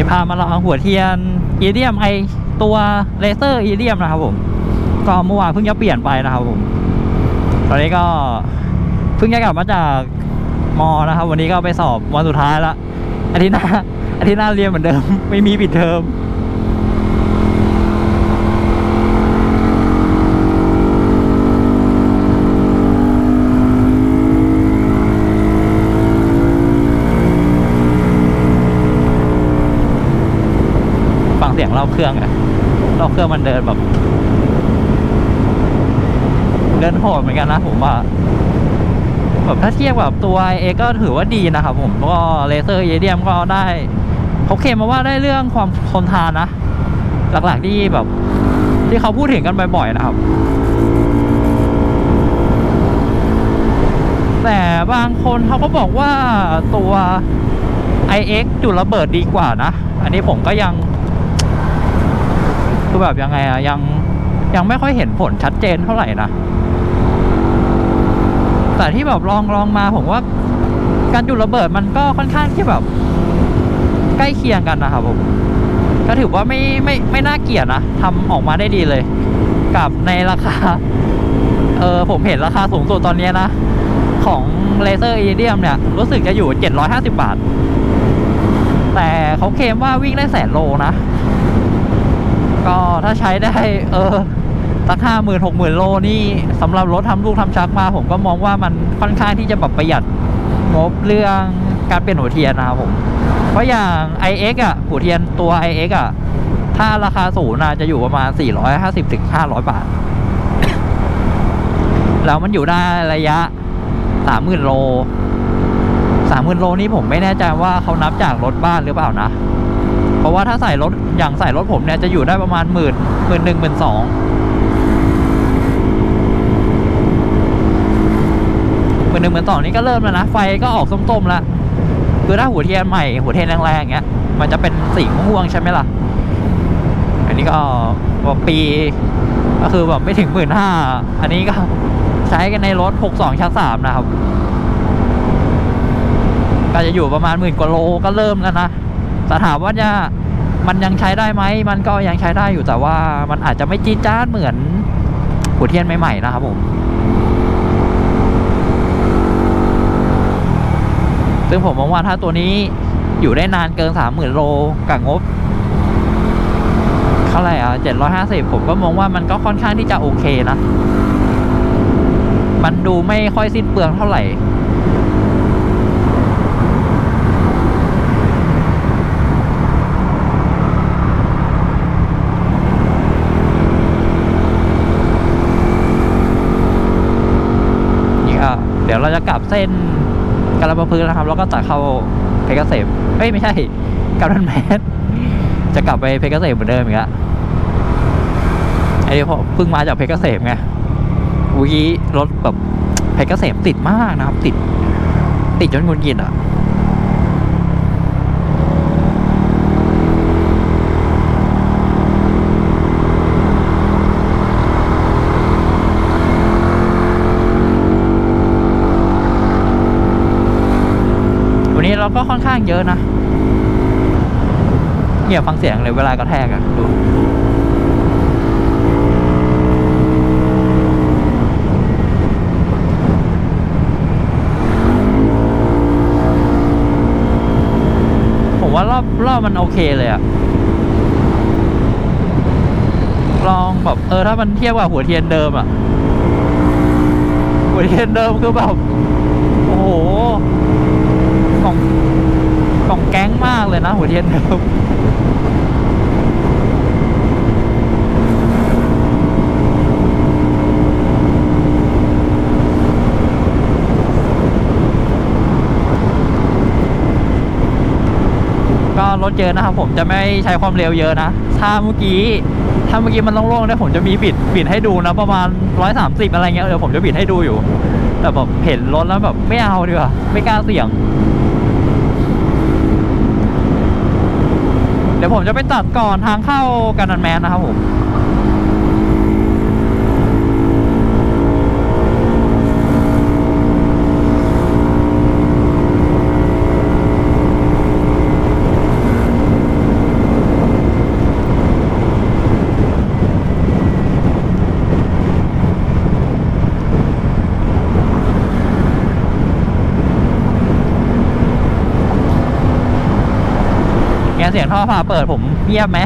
ี้พามาลองหัวเทียนอีเดียมไอตัวเลเซอร์อีเดียมนะครับผม ก็เมื่อวานเพิ่งจะเปลี่ยนไปนะครับผม ตอนนี้ก็เพิ่งจะกลับมาจากมอนะครับ วันนี้ก็ไปสอบวันสุดท้ายละอาทิตย์หน้าอาทิตย์หน้าเรียนเหมือนเดิม ไม่มีปิดเทอม สียงรอบเครื่องอะรอบเครื่องมันเดินแบบ เดินโหดเหมือนกันนะผมว่าแบบถ้าเทียบกับตัวเอก็ถือว่าดีนะครับผมก็เลเซอร์เอเดียมก็ได้เขาเคลมมาว่าได้เรื่องความทนทานนะ หลักๆที่แบบ ที่เขาพูดถึงกันบ่อยๆนะครับ แต่บางคนเขาก็บอกว่าตัว iX จุดระเบิดดีกว่านะ อันนี้ผมก็ยัง คือแบบยังไงอะยังยังไม่ค่อยเห็นผลชัดเจนเท่าไหร่นะ แต่ที่แบบลองลองมาผมว่า การจุดระเบิดมันก็ค่อนข้างที่แบบ ใกล้เคียงกันนะครับผมก็ถือว่าไม่ไม่ไม่น่าเกลียดนะทำออกมาได้ดีเลย กับในราคา เออผมเห็นราคาสูงสุดตอนนี้นะ ของเลเซอร์อีเดียมเนี่ย รู้สึกจะอยู่ 750 บาท แต่เขาเคลมว่าวิ่งได้แสนโลนะ ก็ถ้าใช้ได้เออสักห้าหมื่นหกหมื่นโลนี่สำหรับรถทำลูกทำชักมา ผมก็มองว่ามันค่อนข้างที่จะแบบประหยัดงบเรื่องการเปลี่ยนหัวเทียนนะครับผม เพราะอย่าง iX อะหัวเทียนตัว iX อะถ้าราคาศูนย์น่ะจะอยู่ประมาณ 450ถึง500 บาท แล้วมันอยู่ได้ระยะ 30,000 โล 30,000 โลนี่ผมไม่แน่ใจว่าเขานับจากรถบ้านหรือเปล่านะ เพราะว่าถ้าใส่รถอย่างใส่รถผมเนี่ยจะอยู่ได้ประมาณหมื่นหมื่นหนึ่งหมื่นสองหมื่นหนึ่งหมื่นสองนี่ก็เริ่มแล้วนะ ไฟก็ออกส้มๆแล้วคือถ้าหัวเทียนใหม่หัวเทียนแรงๆอย่างเงี้ย มันจะเป็นสีม่วงใช่ไหมล่ะ อันนี้ก็บอกปีก็คือแบบไม่ถึงหมื่นห้าอันนี้ก็ใช้กันในรถหกสองชั้นสามนะครับ ก็จะอยู่ประมาณหมื่นกว่าโลก็เริ่มแล้วนะ แต่ถามว่าจะมันยังใช้ได้ไหม มันก็ยังใช้ได้อยู่แต่ว่ามันอาจจะไม่จี๊ดจ้าดเหมือนหัวเทียนใหม่ๆนะครับผม ซึ่งผมมองว่าถ้าตัวนี้อยู่ได้นานเกินสามหมื่นโลกับงบเท่าไหร่อะเจ็ดร้อยห้าสิบผมก็มองว่ามันก็ค่อนข้างที่จะโอเคนะ มันดูไม่ค่อยสิ้นเปลืองเท่าไหร่ นี่ก็เดี๋ยวเรา จะกลับเส้นกาลปะพืนนะครับ แล้วก็ตัดเข้าเพชรเซมเอ้ยไม่ใช่กาลันแมสจะกลับไปเพชรเซมเหมือนเดิมอีกแล้วไอ้เดี๋ยวพอเพิ่งมาจากเพชรเซมไงวิรถแบบเพชรเซมติดมากนะครับ ติด ติดจนงุนงิดอะ เราก็ค่อนข้างเยอะนะเงียบฟังเสียงเลยเวลากระแทกอะดูผมว่ารอบรอบมันโอเคเลยอะลองแบบเออถ้ามันเทียบกับหัวเทียนเดิมอะหัวเทียนเดิมคือแบบ โอ้โห กล่อง กล่องแก๊งมากเลยนะ หัวเทียนเดิมก็รถเยอะนะครับผมจะไม่ใช้ความเร็วเยอะนะ ถ้าเมื่อกี้ ถ้าเมื่อกี้มันโล่งๆเนี่ยผมจะมีบิดบิดให้ดูนะประมาณร้อยสามสิบอะไรเงี้ยเดี๋ยวผมจะบิดให้ดูอยู่ แต่แบบเห็นรถแล้วแบบไม่เอาดีกว่าไม่กล้าเสี่ยง เดี๋ยวผมจะไปตัดก่อนทางเข้ากันนันแมนนะครับผม เสียงท่อพาเปิดผมเงียบไหม